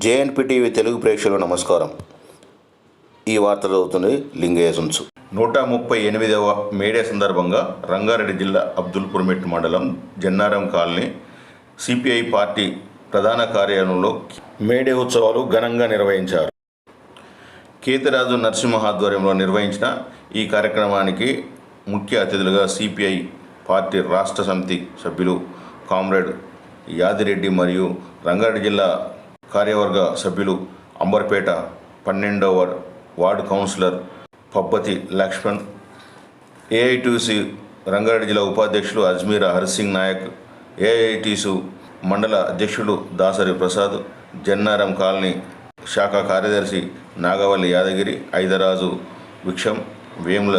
జేఎన్పిటీవీ తెలుగు ప్రేక్షకులు నమస్కారం. ఈ వార్తలు అవుతుంది లింగయ్య నూట ముప్పై ఎనిమిదవ మేడే సందర్భంగా రంగారెడ్డి జిల్లా అబ్దుల్పూర్ మెట్ మండలం జన్నారం కాలనీ సిపిఐ పార్టీ ప్రధాన కార్యాలయంలో మేడే ఉత్సవాలు ఘనంగా నిర్వహించారు. కేతిరాజు నరసింహ ఆధ్వర్యంలో నిర్వహించిన ఈ కార్యక్రమానికి ముఖ్య అతిథులుగా సిపిఐ పార్టీ రాష్ట్ర సమితి సభ్యులు కామ్రేడ్ యాదిరెడ్డి మరియు రంగారెడ్డి జిల్లా కార్యవర్గ సభ్యులు అంబర్పేట పన్నెండవ ward councillor Pabbathi Laxman AITC Rangareddy జిల్లా ఉపాధ్యక్షులు అజ్మీర్ హర్సింగ్ నాయక్ ఏఐటీసు మండల అధ్యక్షుడు దాసరి ప్రసాద్ జన్నారం కాలనీ శాఖ కార్యదర్శి నాగవల్లి యాదగిరి ఐదరాజు విక్షం వేముల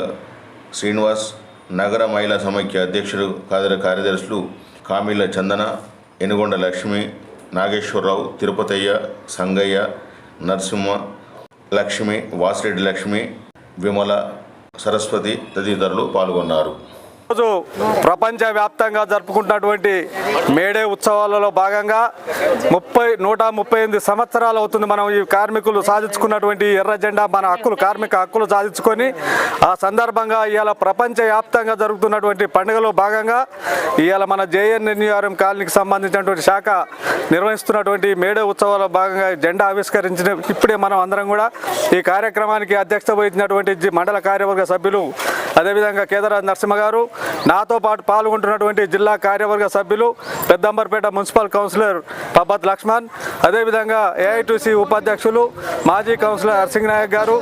శ్రీనివాస్ నగర మహిళా సమైక్య అధ్యక్షుడు కాదర కార్యదర్శులు కామిల చందన ఎనుగొండ లక్ష్మి నాగేశ్వరరావు తిరుపతయ్య సంగయ్య నరసింహ లక్ష్మి వాసిరెడ్డి లక్ష్మి విమల సరస్వతి తదితరులు పాల్గొన్నారు. రోజు ప్రపంచవ్యాప్తంగా జరుపుకుంటున్నటువంటి మేడే ఉత్సవాలలో భాగంగా ముప్పై నూట ముప్పై ఎనిమిది సంవత్సరాలు అవుతుంది మనం ఈ కార్మికులు సాధించుకున్నటువంటి ఎర్ర జెండా మన హక్కులు కార్మిక హక్కులు సాధించుకొని ఆ సందర్భంగా ఇవాళ ప్రపంచవ్యాప్తంగా జరుగుతున్నటువంటి పండుగలో భాగంగా ఇవాళ మన జేఎన్ఎన్యూఆర్ఎం కాలనీకి సంబంధించినటువంటి శాఖ నిర్వహిస్తున్నటువంటి మేడే ఉత్సవాల భాగంగా జెండా ఆవిష్కరించిన ఇప్పుడే మనం అందరం కూడా ఈ కార్యక్రమానికి అధ్యక్షత వహించినటువంటి మండల కార్యవర్గ సభ్యులు అదేవిధంగా కేదారాజ్ నరసింహ గారు నాతో పాటు పాల్గొంటున్నటువంటి జిల్లా కార్యవర్గ సభ్యులు పెద్దంబర్పేట మున్సిపల్ కౌన్సిలర్ పబ్బత్ లక్ష్మణ్ అదేవిధంగా ఏఐటీసీ ఉపాధ్యక్షులు మాజీ కౌన్సిలర్ హర్సింగ్ నాయక్ గారు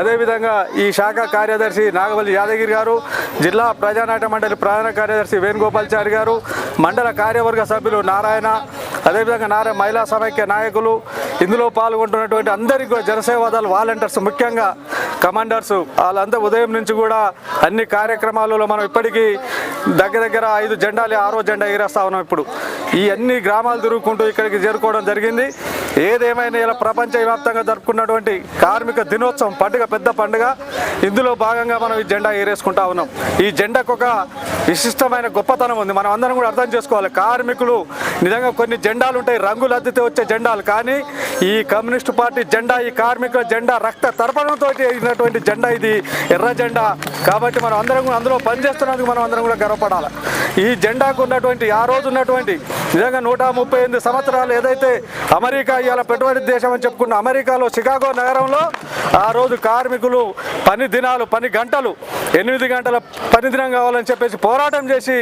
అదేవిధంగా ఈ శాఖ కార్యదర్శి నాగవల్లి యాదగిరి గారు జిల్లా ప్రజానాట్య మండలి ప్రధాన కార్యదర్శి వేణుగోపాల్చారి గారు మండల కార్యవర్గ సభ్యులు నారాయణ అదేవిధంగా నారాయణ మహిళా సమైక్య నాయకులు ఇందులో పాల్గొంటున్నటువంటి అందరికీ కూడా జనసేవాదాలు వాలంటీర్స్ ముఖ్యంగా కమాండర్స్ వాళ్ళంతా ఉదయం నుంచి కూడా అన్ని కార్యక్రమాలలో మనం ఇప్పటికీ దగ్గర దగ్గర ఐదు జెండాలు ఆరో జెండా ఎగిరేస్తా ఉన్నాం ఇప్పుడు. ఈ అన్ని గ్రామాలు తిరుగుకుంటూ ఇక్కడికి చేరుకోవడం జరిగింది. ఏదేమైనా ఇలా ప్రపంచవ్యాప్తంగా జరుపుకున్నటువంటి కార్మిక దినోత్సవం పండుగ పెద్ద పండుగ. ఇందులో భాగంగా మనం ఈ జెండా ఎగరేసుకుంటా ఉన్నాం. ఈ జెండాకు ఒక విశిష్టమైన గొప్పతనం ఉంది. మనం అందరం కూడా అర్థం చేసుకోవాలి. కార్మికులు నిజంగా కొన్ని జెండాలు ఉంటాయి రంగులు అద్దితే వచ్చే జెండాలు. కానీ ఈ కమ్యూనిస్ట్ పార్టీ జెండా ఈ కార్మికుల జెండా రక్త తర్పణంతో అయినటువంటి జెండా ఇది ఎర్ర జెండా. కాబట్టి మనం అందరం కూడా అందులో పనిచేస్తున్నందుకు మనం అందరం కూడా గర్వపడాలి. ఈ జెండాకు ఉన్నటువంటి ఆ రోజు ఉన్నటువంటి నిజంగా నూట ముప్పై ఎనిమిది సంవత్సరాలు ఏదైతే అమెరికా ఇవాళ పెట్టుబడి దేశం అని చెప్పుకున్న అమెరికాలో చికాగో నగరంలో ఆ రోజు కార్మికులు పని దినాలు పని గంటలు ఎనిమిది గంటల పని దినం కావాలని చెప్పేసి పోరాటం చేసి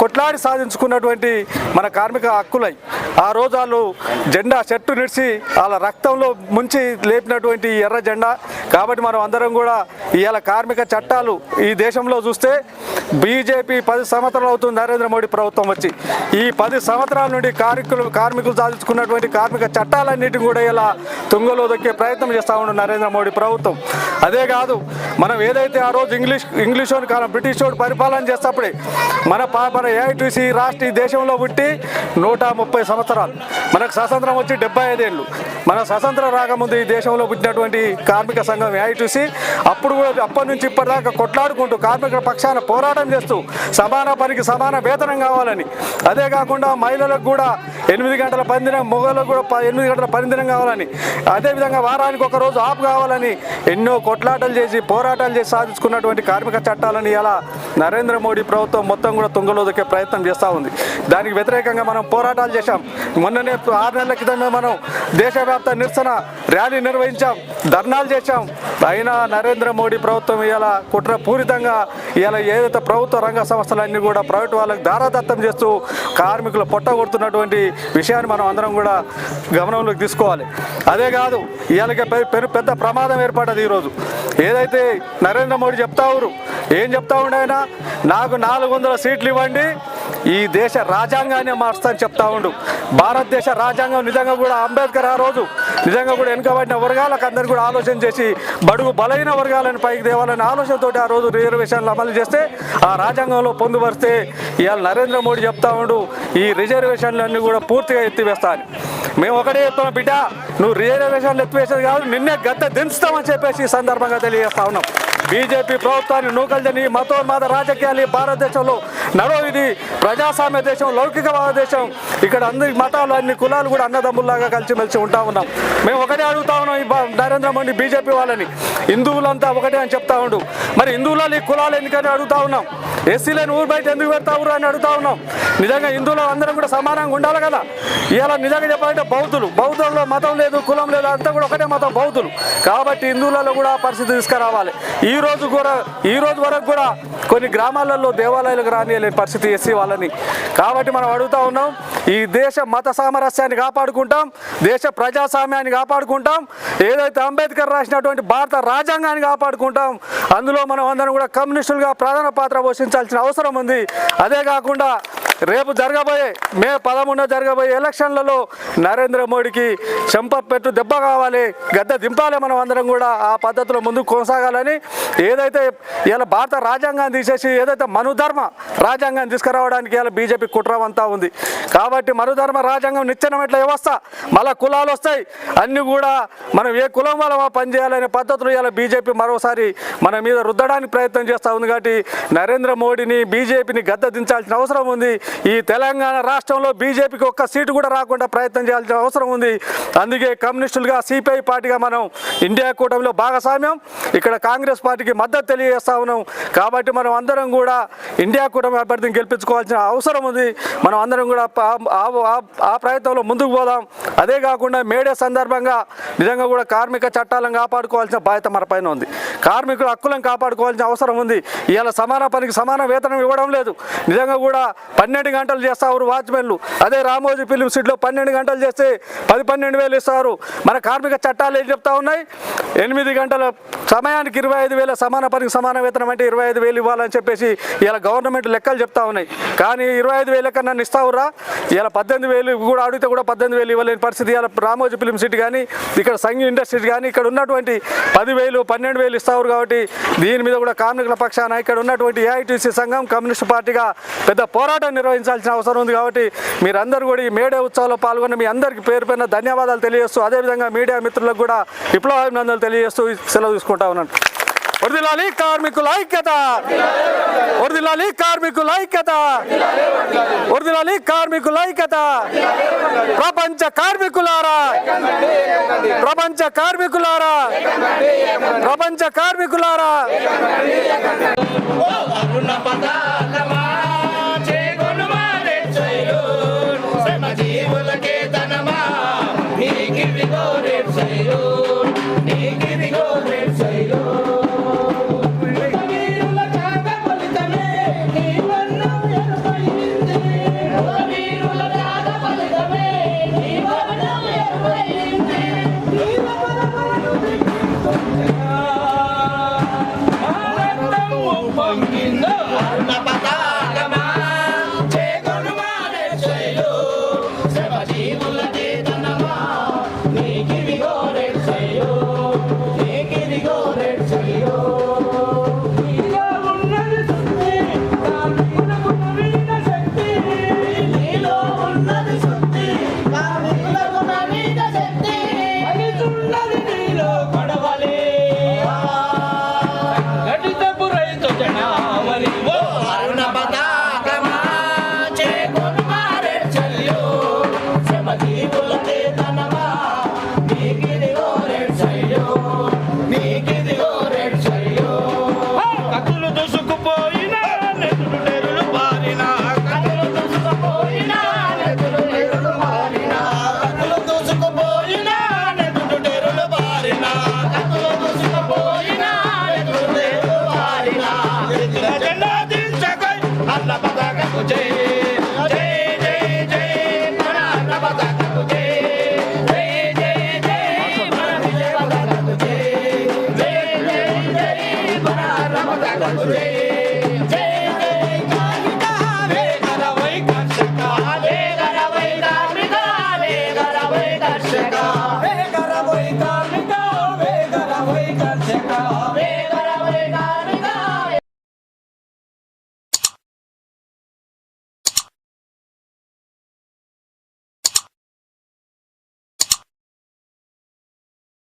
కొట్లాడి సాధించుకున్నటువంటి మన కార్మిక హక్కులై ఆ రోజు వాళ్ళు జెండా చెట్టు నిడిచి వాళ్ళ రక్తంలో ముంచి లేపినటువంటి ఎర్ర జెండా. కాబట్టి మనం అందరం కూడా ఇవాళ కార్మిక చట్టాలు ఈ దేశంలో చూస్తే బీజేపీ పది సంవత్సరాలు అవుతుంది నరేంద్ర మోడీ ప్రభుత్వం వచ్చి. ఈ పది సంవత్సరాలు నుండి కార్మికులు కార్మికులు సాధించుకున్నటువంటి కార్మిక చట్టాలన్నిటిని కూడా ఇలా తుంగలో దొక్కే ప్రయత్నం చేస్తూ ఉండు నరేంద్ర మోడీ ప్రభుత్వం. అదే కాదు మనం ఏదైతే ఆ రోజు ఇంగ్లీష్ ఇంగ్లీష్ వాడు కాలం బ్రిటిష్ వాడు పరిపాలన చేసేటప్పుడే మన మన ఏఐటీసీ రాష్ట్ర ఈ దేశంలో పుట్టి నూట ముప్పై సంవత్సరాలు. మనకు స్వాతంత్రం వచ్చి డెబ్బై ఐదేళ్ళు. మన స్వతంత్రం రాకముందు ఈ దేశంలో పుట్టినటువంటి కార్మిక సంఘం ఏఐటీసీ అప్పుడు కూడా అప్పటి నుంచి ఇప్పటిదాకా కొట్లాడుకుంటూ కార్మికుల పక్షాన పోరాటం చేస్తూ సమాన పనికి సమాన వేతనం కావాలని. అదే కాకుండా మహిళలకు కూడా ఎనిమిది గంటల పనిదినం మొగలకు కూడా ప- ఎనిమిది గంటల పనిదినం కావాలని. అదేవిధంగా వారానికి ఒక రోజు ఆపు కావాలని ఎన్నో కొట్లాటలు చేసి పోరాటాలు చేసి సాధించుకున్నటువంటి కార్మిక చట్టాలని ఇలా నరేంద్ర మోడీ ప్రభుత్వం మొత్తం కూడా తుంగలో దొక్కే ప్రయత్నం చేస్తూ ఉంది. దానికి వ్యతిరేకంగా మనం పోరాటాలు చేశాం. మొన్ననే ఆరు నెలల క్రితమే మనం దేశవ్యాప్త నిరసన ర్యాలీ నిర్వహించాం ధర్నాలు చేశాం. అయినా నరేంద్ర మోడీ ప్రభుత్వం ఇలా కుట్రపూరితంగా ఇలా ఏదైతే ప్రభుత్వ రంగ సంస్థలన్నీ కూడా ప్రైవేట్ వాళ్ళకి దారాదత్తం చేస్తూ కార్మికులు పొట్టగొడుతున్నటువంటి విషయాన్ని మనం అందరం కూడా గమనంలోకి తీసుకోవాలి. అదే కాదు ఇలాగే పెను పెద్ద ప్రమాదం ఏర్పడ్డది ఈరోజు. ఏదైతే నరేంద్ర మోడీ చెప్తా ఏం చెప్తా ఉండే ఆయన నాకు నాలుగు వందల సీట్లు ఇవ్వండి ఈ దేశ రాజ్యాంగాన్ని మారుస్తా చెప్తా ఉండు. భారతదేశ రాజ్యాంగం నిజంగా కూడా అంబేద్కర్ ఆ రోజు నిజంగా కూడా వెనుకబడిన వర్గాలకు అందరికీ కూడా ఆలోచన చేసి బడుగు బలైన వర్గాలను పైకి తేవాలనే ఆలోచనతో ఆ రోజు రిజర్వేషన్లు అమలు చేస్తే ఆ రాజ్యాంగంలో పొందుపరిస్తే ఇవాళ నరేంద్ర మోడీ చెప్తా ఉండు ఈ రిజర్వేషన్లన్నీ కూడా పూర్తిగా ఎత్తివేస్తాను. మేము ఒకటే చెప్తున్నాం బిడ్డ నువ్వు రిజర్వేషన్లు ఎత్తివేసేది కాదు నిన్నే గద్ద దించుతామని చెప్పేసి ఈ సందర్భంగా తెలియజేస్తా ఉన్నాం. బీజేపీ ప్రభుత్వాన్ని నూకల్దని మతోన్మాద రాజకీయాలు భారతదేశంలో నడవ ఇది ప్రజాస్వామ్య దేశం లౌకికవాద దేశం. ఇక్కడ అన్ని మతాలు అన్ని కులాలు కూడా అన్నదమ్ముల్లాగా కలిసిమెలిసి ఉంటా ఉన్నాం. మేము ఒకటే అడుగుతా ఉన్నాం ఈ నరేంద్ర మోడీ బీజేపీ వాళ్ళని. హిందువులంతా ఒకటే అని చెప్తా ఉండు. మరి హిందువులలో ఈ కులాలు ఎందుకని అడుగుతా ఉన్నాం? ఎస్సీలను ఊరు బయట ఎందుకు పెడతావురు అని అడుగుతా ఉన్నాం. నిజంగా హిందువులు అందరం కూడా సమానంగా ఉండాలి కదా. ఇలా నిజంగా చెప్పాలంటే బౌద్ధులు. బౌద్ధుల్లో మతం లేదు కులం లేదు అంతా కూడా ఒకటే మతం బౌద్ధులు. కాబట్టి హిందువులలో కూడా పరిస్థితి తీసుకురావాలి. ఈ రోజు కూడా ఈ రోజు వరకు కూడా కొన్ని గ్రామాలలో దేవాలయాలకు రానియలేని పరిస్థితి ఎస్సీ వాళ్ళని. కాబట్టి మనం అడుగుతా ఉన్నాం ఈ దేశ మత సామరస్యాన్ని కాపాడుకుంటాం దేశ ప్రజాస్వామ్యాన్ని కాపాడుకుంటాం ఏదైతే అంబేద్కర్ రాసినటువంటి భారత రాజ్యాంగాన్ని కాపాడుకుంటాం అందులో మనం అందరం కూడా కమ్యూనిస్టులుగా ప్రధాన పాత్ర పోషించాల్సిన అవసరం ఉంది. అదే కాకుండా రేపు జరగబోయే మే పదమూడున జరగబోయే ఎలక్షన్లలో నరేంద్ర మోడీకి చెంపపెట్టు దెబ్బ కావాలి గద్ద దింపాలి మనం అందరం కూడా ఆ పద్ధతిలో ముందుకు కొనసాగాలని ఏదైతే ఇలా భారత రాజ్యాంగాన్ని తీసేసి ఏదైతే మనుధర్మ రాజ్యాంగాన్ని తీసుకురావడానికి ఇలా బీజేపీ కుట్రమంతా ఉంది. కాబట్టి మనుధర్మ రాజ్యాంగం నిచ్చెనమెట్ల వ్యవస్థ? మళ్ళా కులాలు వస్తాయి. అన్నీ కూడా మనం ఏ కులం వల్ల పనిచేయాలనే పద్ధతులు ఇలా బీజేపీ మరోసారి మన మీద రుద్దడానికి ప్రయత్నం చేస్తూ ఉంది. కాబట్టి నరేంద్ర మోడీని బీజేపీని గద్ద దించాల్సిన అవసరం ఉంది. ఈ తెలంగాణ రాష్ట్రంలో బీజేపీకి ఒక్క సీటు కూడా రాకుండా ప్రయత్నం చేయాల్సిన అవసరం ఉంది. అందుకే కమ్యూనిస్టులుగా సిపిఐ పార్టీగా మనం ఇండియా కూటమిలో భాగస్వామ్యం. ఇక్కడ కాంగ్రెస్ పార్టీకి మద్దతు తెలియజేస్తా ఉన్నాం. కాబట్టి మనం అందరం కూడా ఇండియా కూటమి అభ్యర్థిని గెలిపించుకోవాల్సిన అవసరం ఉంది. మనం అందరం కూడా ఆ- ప్రయత్నంలో ముందుకు పోదాం. అదే కాకుండా మేడే సందర్భంగా నిజంగా కూడా కార్మిక చట్టాలను కాపాడుకోవాల్సిన బాధ్యత మన పైన ఉంది. కార్మికుల హక్కులను కాపాడుకోవాల్సిన అవసరం ఉంది. ఇవాళ సమాన పనికి సమాన వేతనం ఇవ్వడం లేదు. నిజంగా కూడా పన్నెండు గంటలు చేస్తారు వాచ్మెన్లు. అదే రామోజీ ఫిలిం సిటీలో పన్నెండు గంటలు చేస్తే పది పన్నెండు వేలు ఇస్తారు. మన కార్మిక చట్టాలు ఏం చెప్తా ఉన్నాయి? ఎనిమిది గంటల సమయానికి ఇరవై ఐదు వేల సమాన పనికి సమాన వేతనం అంటే ఇరవై ఐదు వేలు ఇవ్వాలని చెప్పేసి ఇలా గవర్నమెంట్ లెక్కలు చెప్తా ఉన్నాయి. కానీ ఇరవై ఐదు వేలు నన్ను ఇస్తావురా ఇలా పద్దెనిమిది వేలు కూడా అడిగితే కూడా పద్దెనిమిది వేలు ఇవ్వలేని పరిస్థితి. ఇలా రామోజీ ఫిలిం సిటీ కానీ ఇక్కడ సంఘ ఇండస్ట్రీస్ కానీ ఇక్కడ ఉన్నటువంటి పదివేలు పన్నెండు వేలు ఇస్తారు కాబట్టి దీని మీద కూడా కార్మికుల పక్షాన ఇక్కడ ఉన్నటువంటి ఏఐటీసీ సంఘం కమ్యూనిస్ట్ పార్టీగా పెద్ద పోరాటం నిర్వహించాల్సిన అవసరం ఉంది కాబట్టి మీరందరూ కూడా ఈ మేడే ఉత్సవంలో పాల్గొన్న మీ అందరికీ పేరు పైన ధన్యవాదాలు తెలియజేస్తూ అదేవిధంగా మీడియా మిత్రులకు కూడా విప్లవాభినందనలు తెలియజేస్తూ సెలవు తీసుకుంటా ఉన్నాను. వరదలాలి కార్మికుల ఐక్యత. వరదలాలి కార్మికుల ఐక్యత. వరదలాలి కార్మికుల ఐక్యత. ప్రపంచ కార్మికులారా. ప్రపంచ కార్మికులారా. ప్రపంచ కార్మికులారా. అరుణ పదాలమా